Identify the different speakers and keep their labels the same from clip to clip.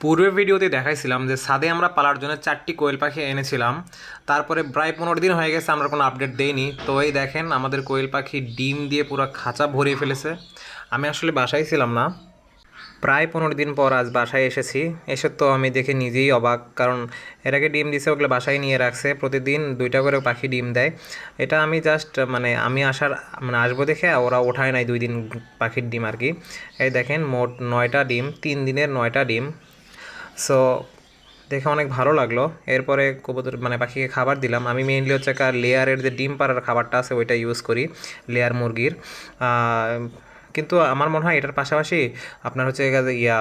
Speaker 1: পূর্বের ভিডিওতে দেখাইছিলাম যে সাদে আমরা পালার জন্য চারটি কোয়েল পাখি এনেছিলাম। তারপরে প্রায় পনেরো দিন হয়ে গেছে, আমরা কোনো আপডেট দেইনি। তো এই দেখেন, আমাদের কোয়েল পাখি ডিম দিয়ে পুরো খাঁচা ভরিয়ে ফেলেছে। আমি আসলে বাসায় ছিলাম না। প্রায় পনেরো দিন পর আজ বাসায় এসেছি। এসে তো আমি দেখে নিজেই অবাক, কারণ এর আগে ডিম দিছে ওগুলো বাসায় নিয়ে রাখছে। প্রতিদিন দুইটা করে পাখি ডিম দেয়। এটা আমি জাস্ট মানে আমি আসার মানে আসব দেখে ওরা ওঠায় নাই দুই দিন পাখির ডিম আর কি। এই দেখেন, মোট নয়টা ডিম, তিন দিনের নয়টা ডিম। সো দেখে অনেক ভালো লাগল। এরপরে কবুতর মানে পাখিকে খাবার দিলাম। আমি মেইনলি হচ্ছে একটা লেয়ারের যে ডিম পাড়ার খাবারটা আছে, ওইটা ইউজ করি লেয়ার মুরগির। কিন্তু আমার মনে হয় এটার পাশাপাশি আপনার হচ্ছে ইয়া,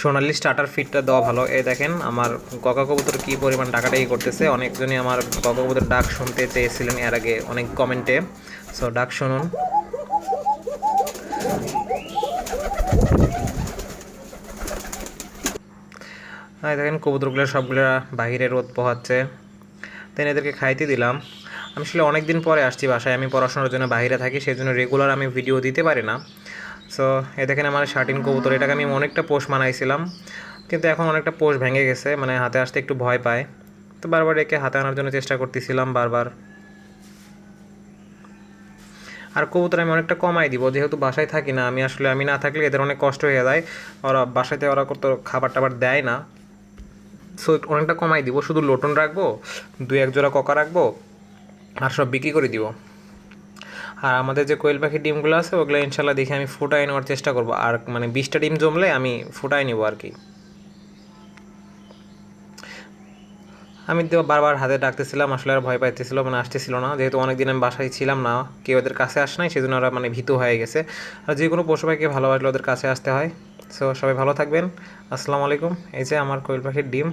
Speaker 1: সোনালি স্টার্টার ফিটটা দেওয়া ভালো। এ দেখেন, আমার ককা কবুতর কী পরিমাণ ডাকাটাই করতেছে। অনেকজনই আমার ককা কবুতর ডাক শুনতে চেয়েছিলেন এর আগে অনেক কমেন্টে সো ডাক শুনুন। হ্যাঁ দেখেন কবুতরগুলো সবগুলো বাহিরে রোদ পোহাচ্ছে। দেন এদেরকে খাইতে দিলাম। আমি আসলে অনেক দিন পরে আসছি বাসায়, আমি পড়াশোনার জন্য বাইরে থাকি সেই জন্য রেগুলার আমি ভিডিও দিতে পারি না। সো এ দেখেন আমার শার্টিন কবুতর, এটাকে আমি অনেকটা পোষ মানাইছিলাম। কিন্তু এখন অনেকটা পোষ ভেঙে গেছে মানে হাতে আসতে একটু ভয় পায়। তো বারবার একে হাতে আনার জন্য চেষ্টা করতেছিলাম বারবার। আর কবুতর আমি অনেকটা কমাই দিব, যেহেতু বাসায় থাকি না, আমি আসলে আমি না থাকলে এদের অনেক কষ্ট হয়ে যায়। ওরা বাসাতে ওরা কত খাবার টাবার দেয় না। সো অনেকটা কমাই দিব। শুধু লোটন রাখব, দুই এক জোড়া ককা রাখব, আর সব বিক্রি করে দিব। আর আমাদের যে কোয়েল পাখির ডিমগুলো আছে, ওগুলো ইনশাল্লাহ দেখে আমি ফুটাই নেওয়ার চেষ্টা করব। আর মানে বিশটা ডিম জমলে আমি ফুটাই নেব আর কি। আমি তো বারবার হাতে ডাকতেছিলাম, আসলে আর ভয় পাইতেছিল মানে আসতেছিল না। যেহেতু অনেকদিন আমি বাসায় ছিলাম না, কেউ ওদের কাছে আস নাই, সেজন্য ওরা মানে ভীত হয়ে গেছে। আর যে কোনো পশু পাখিকে ভালোবাসলে ওদের কাছে আসতে হয়। সো সবাই ভালো থাকবেন। আসসালামু আলাইকুম। এই যে আমার কোয়েল পাখির ডিম।